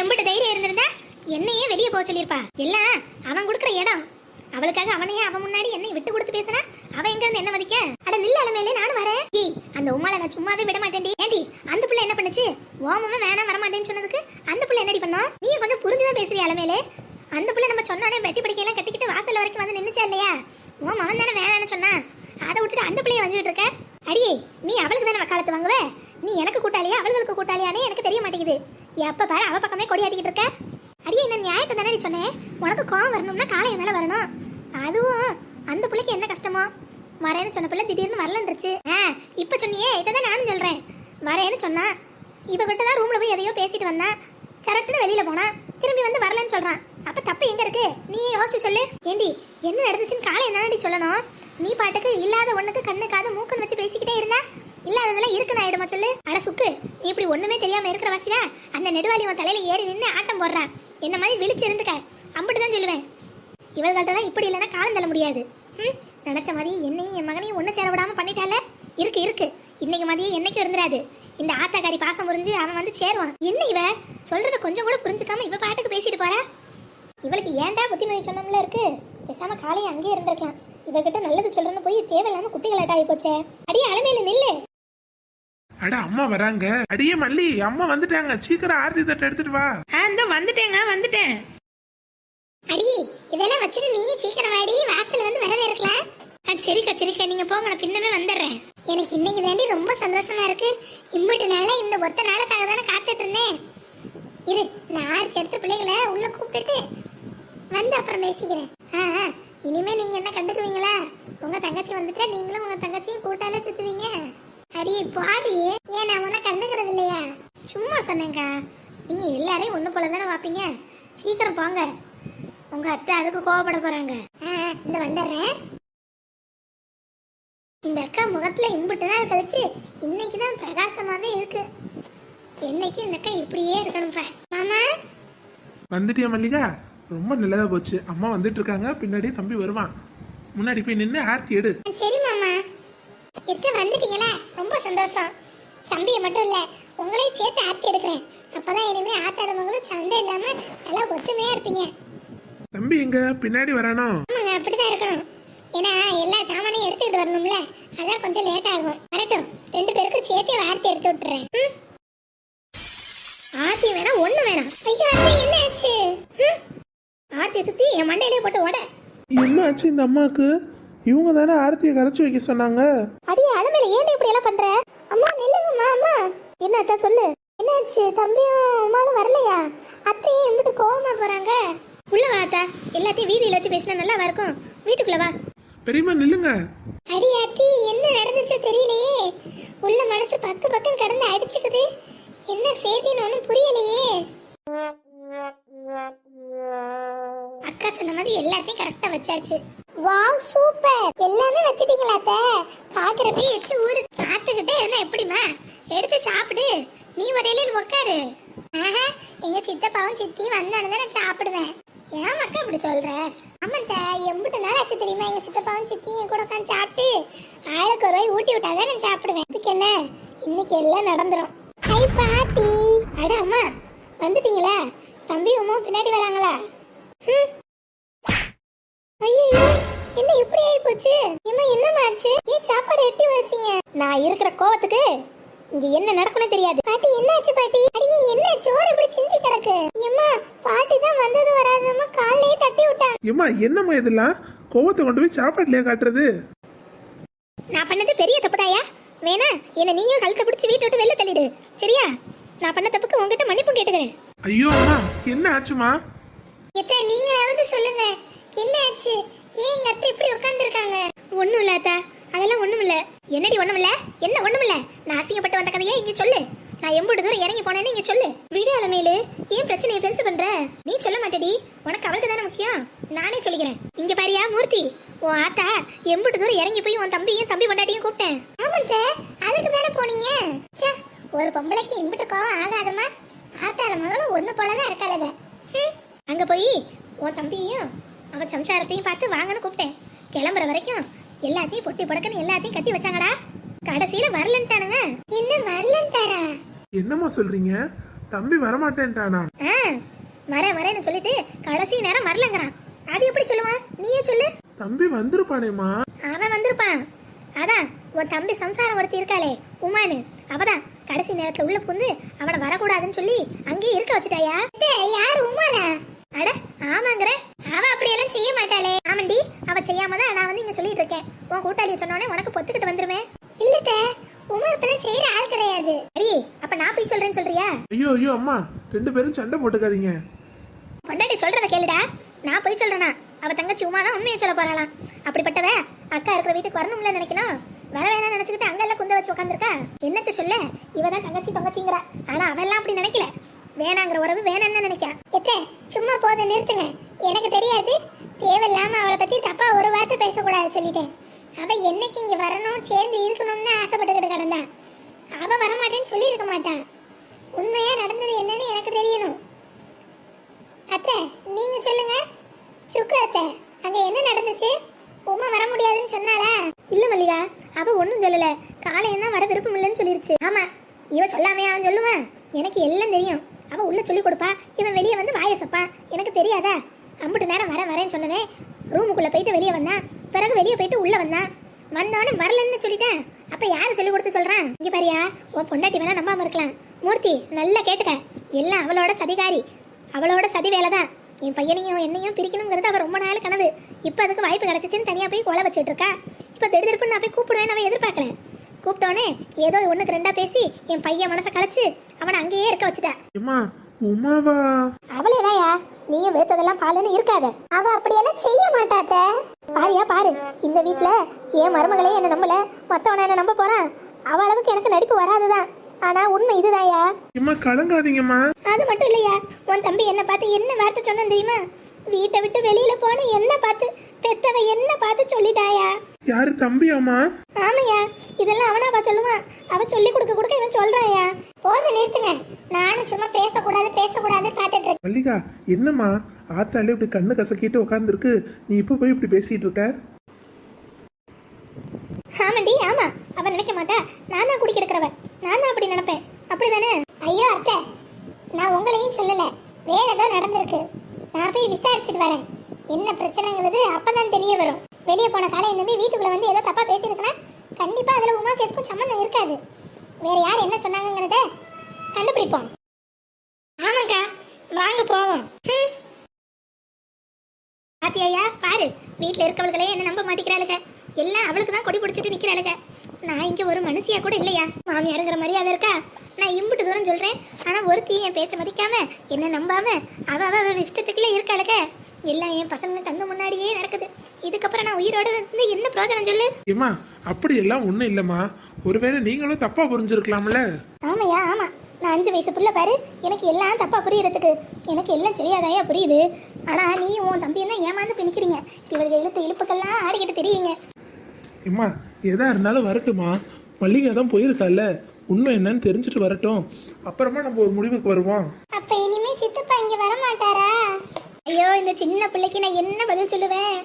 எம்பிட்டு தைரியம் இருந்திருந்தா என்னையே வெளியே போக சொல்லியிருப்பா. எல்லாம் அவன் கொடுக்குற இடம். அவளுக்காக அவனையே அவன் முன்னாடி என்னை விட்டு கொடுத்து பேசுனா அவ எங்க இருந்து என்ன மதிக்க? அட நில்ல அலமையிலே நானும் வரேன். ஏய் அந்த உமால நான் சும்மாவே விட மாட்டேன்டி. ஏண்டி அந்த புள்ள என்ன பண்ணுச்சு? ஓமமே வேணாம் வர மாட்டேன்னு சொன்னதுக்கு அந்த புள்ள என்னடி பண்ணோம் நீ கொஞ்சம் புரிஞ்சுதான் பேசுறிய அலமையிலே அந்த புள்ள நம்ம சொன்னானே வெட்டி படிக்கையெல்லாம் கட்டிக்கிட்டு வாசல் வரைக்கும் வந்து நின்னுச்சா இல்லையா? ஓ மவன் தானே வேணான்னு சொன்னா. அதை விட்டுட்டு அந்த பிள்ளைய வந்துட்டு இருக்க? அடியே நீ அவளுக்கு தானே வக்காலத்து வாங்குவ? நீ எனக்கு கூட்டாளியா? அவளுக்கு கூட்டாளியானே எனக்கு தெரிய மாட்டேங்குது. எப்ப பாரு அவ பக்கமே கொடி ஆட்டிக்கிட்டு இருக்க? அடியே என்ன நியாயத்தை தானே சொன்னேன் உனக்கு கோவம் வரணும்னா காலை மேல வரணும். அதுவும் அந்த பிள்ளைக்கு என்ன கஷ்டமோ? வரேன்னு சொன்ன பிள்ளை திடீர்னு வரலன்றுச்சு. ஆ இப்ப சொன்னியே இதை நானும் சொல்றேன். வரேன்னு சொன்னா இவகிட்ட தான் ரூம்ல போய் எதையோ பேசிட்டு வந்தா சரட்டுன்னு வெளியில போனா திரும்பி வந்து வரலன்னு சொல்றான். அப்ப தப்பு எங்க இருக்கு? நீ யோசிச்சு சொல்லு. ஏண்டி என்ன நடந்துச்சுன்னு காலை என்னடி சொல்லணும்? நீ பாட்டுக்கு இல்லாத ஒண்ணுக்கு கண்ணு காது மூக்குன்னு வச்சு பேசிக்கிட்டே இருந்தா இல்லாததெல்லாம் இருக்குன்னு ஆயிடுமா சொல்லு? அட சுக்கு நீ இப்படி ஒண்ணுமே தெரியாம இருக்கிற வாசியா அந்த நெடுவாளி உன் தலையில ஏறி நின்று ஆட்டம் போடுறான் என்ன மாதிரி விழிச்சு இருந்துக்க. அம்பிட்டு தான் சொல்லுவேன். இவள்கிட்ட தான் இப்படி இல்லைன்னா காலம் தள்ள முடியாது. ம் நினைச்ச மாதிரி என்னையும் என் மகனையும் ஒன்றும் சேர விடாம பண்ணிட்டால? இருக்கு இருக்கு. இன்னைக்கு மதியம் என்னைக்கும் இருந்துடாது இந்த ஆத்தாக்காரி பாசம் புரிஞ்சு அவன் வந்து சேருவான். என்ன இவ? சொல்றத கொஞ்சம் கூட புரிஞ்சுக்காம இவ பாட்டுக்கு பேசிட்டு போறா? இவளுக்கு ஏன்டா புத்திமதி சொன்னோம்ல இருக்கு? பேசாம காலையை அங்கேயே இருந்திருக்கலாம். இவகிட்ட நல்லது சொல்றேன்னு போய் தேவையில்லாம குட்டிகளாட்ட ஆகி போச்சே. அடியே அலமையில நில்லு. அட அம்மா வராங்க. அடியே மல்லி அம்மா வந்துட்டாங்க. சீக்கிரம் ஆர்த்தி தட்டை எடுத்துட்டு வா. ஆ இந்த வந்துட்டேங்க வந்துட்டேன். அடி இதெல்லாம் வச்சுட்டு நீ சீக்கிரம் வாடி வாசல்ல வந்து வரவே இருக்கலாம் ஆ சரிக்கா சரிக்கா நீங்க போங்க நான் பின்னமே வந்துடுறேன். எனக்கு இன்னைக்கு தாண்டி ரொம்ப சந்தோஷமா இருக்கு. இம்மட்டு நாள இந்த ஒத்த நாளுக்காக தானே காத்துட்டு இருந்தேன். இரு நான் ஆர்த்தி எடுத்து பிள்ளைகளை உள்ள கூப்பிட்டுட்டு வந்து அப்புறம் பேசிக்கிறேன். ஆ ஆ, இனிமே நீங்க என்ன கண்டுக்குவீங்களா? உங்க தங்கச்சி வந்துட்டா நீங்களும் உங்க தங்கச்சியும் கூட்டால சுத்துவீங்க. அடி பாடி. ஏன் நான் உன்னை கண்டுக்கிறது இல்லையா? சும்மா சொன்னேங்க்கா நீங்க எல்லாரையும் ஒண்ணு போல தானே பாப்பீங்க சீக்கிரம் போங்க. உங்க அத்தை அதுக்கு கோவப்பட போறாங்க. ஆ, இந்த வந்துடுறேன். இந்த அக்கா முகத்துல இம்புட்டு நாள் கழிச்சு இன்னைக்கு தான் பிரகாசமாவே இருக்கு. என்னைக்கு இந்த அக்கா இப்படியே இருக்கணும்ப்பா. மாமா? வந்துட்டியா மல்லிகா? ரொம்ப நல்லதா போச்சு. அம்மா வந்துட்டு இருக்காங்க. பின்னாடி தம்பி வருவான். முன்னாடி போய் நின்று ஆர்த்தி எடு. சரி மாமா. எத்த வந்துட்டீங்களா? சந்தோஷம். தம்பியை மட்டும் இல்ல உங்களையும் சேர்த்து ஆர்த்தி எடுக்கிறேன். அப்பதான் இனிமே ஆத்தாத மகளும் சண்டை இல்லாம நல்லா ஒத்துமையா இருப்பீங்க. தம்பி எங்க? பின்னாடி வரானோ? ஆமாங்க அப்படிதான் இருக்கணும். ஏன்னா எல்லா சாமானையும் எடுத்துக்கிட்டு வரணும்ல. அதான் கொஞ்சம் லேட் ஆகும். வரட்டும். ரெண்டு பேருக்கும் சேர்த்து வார்த்தை எடுத்து விட்டுறேன்? ஆர்த்தி வேணா ஒண்ணு வேணாம் ஐயோ ஆர்த்தி என்ன ஆச்சு? ம்? ஆர்த்தியை சுத்தி என் மண்டையிலே போட்டு ஓட. என்ன ஆச்சு இந்த அம்மாவுக்கு? இவங்க தானே ஆர்த்தியை கரைச்சி வைக்க சொன்னாங்க. அடியே அலமேல ஏன் இப்படி எல்லாம் பண்ற? அம்மா நில்லுங்கம்மா அம்மா. என்ன அத்தா சொல்லு. என்னாச்சு? தம்பியும் அம்மாவும் வரலையா? அத்தையும் எம்பிட்டு கோவமா போறாங்க. உள்ள வா அத்தா. எல்லாத்தையும் வீதியில வச்சு பேசினா நல்லா இருக்கும். வீட்டுக்குள்ள வா. பெரியம்மா நில்லுங்க. அடி அத்தி என்ன நடந்துச்சோ தெரியலையே. உள்ள மனசு பக்கு பக்கம் கடந்து அடிச்சுக்குது. என்ன செய்தின்னு ஒன்றும் புரியலையே. அக்கா சொன்ன மாதிரி எல்லாத்தையும் கரெக்டா வச்சாச்சு. Wow super. எல்லாமே வச்சிட்டீங்களா அத்த? பாக்குறப்ப எச்சு ஊரு பார்த்துக்கிட்டே இருந்தா எப்படிமா எடுத்து சாப்பிடு. நீ வரையில உட்காரு ஆஹா எங்க சித்தப்பாவும் சித்தியும் வந்தானு நான் சாப்பிடுவேன். ஏன் மக்கா இப்படி சொல்ற? ஆமாத்த எம்பிட்டு நாள் ஆச்சு தெரியுமா? எங்க சித்தப்பாவும் சித்தியும் என் கூட உட்காந்து சாப்பிட்டு ஆளுக்கு ஒரு ரூபாய் ஊட்டி விட்டாதான் நான் சாப்பிடுவேன். அதுக்கு என்ன? இன்னைக்கு எல்லாம் நடந்துரும். ஹை பாட்டி. அட அம்மா வந்துட்டீங்களா? தம்பி உமா பின்னாடி வராங்களா? என்ன இப்படி ஆயி போச்சு? ஏமா என்னம்மா ஆச்சு? ஏன் சாப்பாடு எட்டி வச்சீங்க? நான் இருக்கிற கோவத்துக்கு இங்க என்ன நடக்கணும் தெரியாது. பாட்டி என்னாச்சு பாட்டி? அடியே என்ன சோறு இப்படி சிந்தி கிடக்கு? ஏம்மா பாட்டி தான் வந்தது வராதமா காலையே தட்டி விட்டாங்க ஏம்மா என்னம்மா இதெல்லாம்? கோவத்தை கொண்டு போய் சாப்பாட்டுலயே காட்டுறது? நான் பண்ணது பெரிய தப்பு தாயா வேணா என்ன நீயும் கழுத்தை பிடிச்சி வீட்டை விட்டு வெளில தள்ளிடு. சரியா? நான் பண்ண தப்புக்கு உங்ககிட்ட மன்னிப்பு கேட்டுக்கிறேன். ஐயோ அம்மா என்ன ஆச்சுமா எத்த நீங்களாவது சொல்லுங்க. என்ன ஆச்சு? ஏன் எங்க அத்தை இப்படி உட்கார்ந்துருக்காங்க. ஒண்ணும் இல்ல அத்தா. அதெல்லாம் ஒண்ணும் இல்ல. என்னடி ஒண்ணும் இல்ல? என்ன ஒண்ணும் இல்ல? நான் அசிங்கப்பட்டு வந்த கதையை இங்க சொல்லு. நான் எம்பது தூரம் இறங்கி போனேன்னு இங்க சொல்லு. விடு அலமேலு. ஏன் பிரச்சனையை பெருசு பண்ற? நீ சொல்ல மாட்டேடி. உனக்கு அவளுக்கு தானே முக்கியம்? நானே சொல்லிக்கிறேன். இங்க பாரியா மூர்த்தி. உன் ஆத்தா எம்பது தூரம் இறங்கி போய் உன் தம்பியும் தம்பி பொண்டாட்டியும் கூப்பிட்டேன். ஆமாம் சார் அதுக்கு தானே போனீங்க? ஒரு பொம்பளைக்கு இம்பிட்டு கோவம் ஆகாதமா ஆத்தாட மகளும் ஒண்ணு போலதான் இருக்காளுங்க. அங்க போய் உன் தம்பியையும் அவன் சம்சாரத்தையும் பார்த்து வாங்கன்னு கூப்பிட்டேன். கிளம்புற வரைக்கும் எல்லாத்தையும் பொட்டி புடக்கன்னு எல்லாத்தையும் கட்டி வச்சாங்கடா. கடைசியில வரலன்ட்டானுங்க. என்ன வரலன்ட்டாரா? என்னம்மா சொல்றீங்க? தம்பி வரமாட்டேன்ட்டானா? ஆ வரேன் வரேன்னு சொல்லிட்டு கடைசி நேரம் வரலங்கிறான். அது எப்படி சொல்லுவான் நீயே சொல்லு. தம்பி வந்திருப்பானேம்மா. அவன் வந்திருப்பான். அதான் உன் தம்பி சம்சாரம் ஒருத்தி இருக்காளே உமானு அவதான் கடைசி நேரத்துல உள்ள புந்து அவனை வரக்கூடாதுன்னு சொல்லி அங்கேயே இருக்க வச்சுட்டாயா? யாரு உமானா அட ஆமாங்கிற. அவ அப்படியெல்லாம் செய்ய மாட்டாளே. ஆமாண்டி அவ செய்யாம தான் நான் வந்து இங்க சொல்லிட்டு இருக்கேன். உன் கூட்டாளிய சொன்னோடனே உனக்கு பொத்துக்கிட்டு வந்துருமே இல்லத்த உமா இப்பெல்லாம் செய்யற ஆள் கிடையாது. அடி அப்ப நான் போய் சொல்றேன்னு சொல்றியா? ஐயோ ஐயோ அம்மா ரெண்டு பேரும் சண்டை போட்டுக்காதீங்க. பொண்டாட்டி சொல்றத கேளுடா. நான் போய் சொல்றேனா. அவ தங்கச்சி உமா தான் உண்மையை சொல்ல போறாளாம் அப்படிப்பட்டவ அக்கா இருக்கிற வீட்டுக்கு வரணும்ல நினைக்கணும் வர வேணாம் நினைச்சுக்கிட்டு அங்கெல்லாம் குந்த வச்சு உட்காந்துருக்கா என்னத்த சொல்ல? இவ தான் தங்கச்சி தங்கச்சிங்கிறா. ஆனா அவெல்லாம் அப்படி நினைக்கல. வேணாங்கிற உறவு வேணாம்னு நினைக்கா. எத்தே சும்மா போத நிறுத்துங்க. எனக்கு தெரியாது. தேவையில்லாம அவளை பத்தி தப்பா ஒரு வார்த்தை பேசக்கூடாது சொல்லிட்டேன். அவ என்னைக்கு இங்க வரணும் சேர்ந்து இருக்கணும்னு ஆசைப்பட்டுக்கிட்டு கிடந்தா. அவ வரமாட்டேன்னு சொல்லி இருக்க மாட்டான் உண்மையா நடந்தது என்னன்னு எனக்கு தெரியணும். அத்தை நீங்க சொல்லுங்க. சுக்கு அத்தை அங்க என்ன நடந்துச்சு? உமா வர முடியாதுன்னு சொன்னாளா? இல்ல மல்லிகா அவ ஒன்றும் சொல்லல. காலையம் தான் வர விருப்பம் இல்லைன்னு சொல்லிருச்சு. ஆமா இவ சொல்லாமே அவன் சொல்லுவான் எனக்கு எல்லாம் தெரியும். உள்ள சொல்லி கொடுப்பா இவன் வெளியே வந்து வாய சப்பான். எனக்கு தெரியாதா? அம்புட்டு நேரம் வர வரேன்னு சொன்னவே ரூமுக்குள்ள போயிட்டு வெளியே வந்தான். பிறகு வெளியே போயிட்டு உள்ள வந்தான். வந்தவனே வரலன்னு சொல்லிட்டேன். அப்ப யாரு சொல்லி கொடுத்து சொல்றான்? இங்க பாரியா உன் பொண்டாட்டி வேணா நம்பாம இருக்கலாம். மூர்த்தி நல்லா கேட்டுக்க. எல்லாம் அவளோட சதிகாரி. அவளோட சதி வேலை தான் என் பையனையும் என்னையும் பிரிக்கணுங்கிறது அவ ரொம்ப நாள் கனவு. இப்போ அதுக்கு வாய்ப்பு கிடைச்சிச்சுன்னு தனியாக போய் கொலை வச்சுட்டு இருக்கா. இப்போ திடுதிருப்புன்னு நான் போய் கூப்பிடுவேன் அவன் எதிர்பார்க்கல. கூப்பிட்டோன்னே ஏதோ ஒண்ணுக்கு ரெண்டா பேசி என் பையன் மனசை கலைச்சு அவனை அங்கேயே இருக்க வச்சுட்டா. உமாவா? அவளேதாயா? நீயும் வெளுத்ததெல்லாம் பாலுன்னு இருக்காத. அவ அப்படியெல்லாம் செய்ய மாட்டாத்த. பாரியா பாரு. இந்த வீட்ல என் மருமகளே என்ன நம்பல. மத்தவன என்ன நம்ப போறான்? அவ அளவுக்கு எனக்கு நடிப்பு வராதுதான். ஆனா உண்மை இதுதாயா? ஏம்மா கலங்காதீங்கம்மா. அது மட்டும் இல்லையா? உன் தம்பி என்ன பார்த்து என்ன வார்த்தை சொன்னான் தெரியுமா? வீட்டை விட்டு வெளியில போன என்ன பார்த்து பெத்தவ என்ன பார்த்து சொல்லிட்டாயா? யாரு தம்பியாம்மா? ஆமையா இதெல்லாம் அவனாப்பா சொல்லுவான் அவ சொல்லி கொடுக்க கொடுக்க இவன் சொல்றாயா போதும் நிறுத்துங்க. நானும் சும்மா பேசக்கூடாது பேசக்கூடாது பார்த்துட்டு இருக்கேன். மல்லிகா என்னம்மா? ஆத்தாலே இப்படி கண்ணு கசக்கிட்டு உட்காந்துருக்கு நீ இப்போ போய் இப்படி பேசிட்டு இருக்க? ஆமாண்டி ஆமா. அவ நினைக்க மாட்டா. நான் தான் குடிக்க எடுக்கிறவ நான் தான் அப்படி நினைப்பேன். அப்படிதானே? ஐயோ அத்தை. நான் உங்களையும் சொல்லல. வேற ஏதோ நடந்திருக்கு. நான் போய் விசாரிச்சுட்டு வரேன். என்ன பிரச்சனைங்கிறது அப்பதான் தெரிய வரும். வெளியே போன காலை இந்த மாதிரி வீட்டுக்குள்ள வந்து ஏதோ தப்பா பேசியிருக்குன்னா கண்டிப்பா அதுல உமாக்கு எதுக்கும் சம்மந்தம் இருக்காது. வேற யார் என்ன சொன்னாங்கங்கிறத கண்டுபிடிப்போம். ஆமாக்கா வாங்க போவோம். பாத்தியா பாரு. வீட்டில் இருக்கவளுகளே என்ன நம்ப மாட்டேங்கிறாளுங்க எல்லாம் அவளுக்கு தான் கொடி பிடிச்சிட்டு நிக்கிறாளுங்க நான் இங்க ஒரு மனுஷியா கூட இல்லையா? மாமியாருங்கிற மரியாதை இருக்கா? நான் இம்புட்டு தூரம் சொல்றேன். ஆனா ஒருத்தி என் பேச்சை மதிக்காம என்ன நம்பாம அவ அவ அவ இஷ்டத்துக்குள்ள இருக்காளுங்க எல்லாம் என் பசங்க கண்ணு முன்னாடியே நடக்குது. இதுக்கப்புறம் நான் உயிரோட இருந்து என்ன பிரயோஜனம் சொல்லு? ஏம்மா அப்படியெல்லாம் ஒன்றும் இல்லைம்மா. ஒருவேளை நீங்களும் தப்பா புரிஞ்சிருக்கலாம்ல? ஆமாயா ஆமா. நான் அஞ்சு வயசு புள்ள பாரு. எனக்கு எல்லாம் தப்பா புரியறதுக்கு. எனக்கு எல்லாம் தெரியாதாயா புரியுது. ஆனா நீ உன் தம்பியும் தான் ஏமாந்து பிணிக்கிறீங்க. இவளுக்கு இழுத்து இழுப்புக்கெல்லாம் ஆடிக்கிட்டு தெரியுங்க. ஏம்மா எதா இருந்தாலும் வரட்டுமா மல்லிகா தான் போயிருக்கால உண்மை என்னன்னு தெரிஞ்சுட்டு வரட்டும். அப்புறமா நம்ம ஒரு முடிவுக்கு வருவோம். அப்ப இனிமே சித்தப்பா இங்க வர மாட்டாரா ஐயோ இந்த சின்ன பிள்ளைக்கு நான் என்ன பதில் சொல்லுவேன்?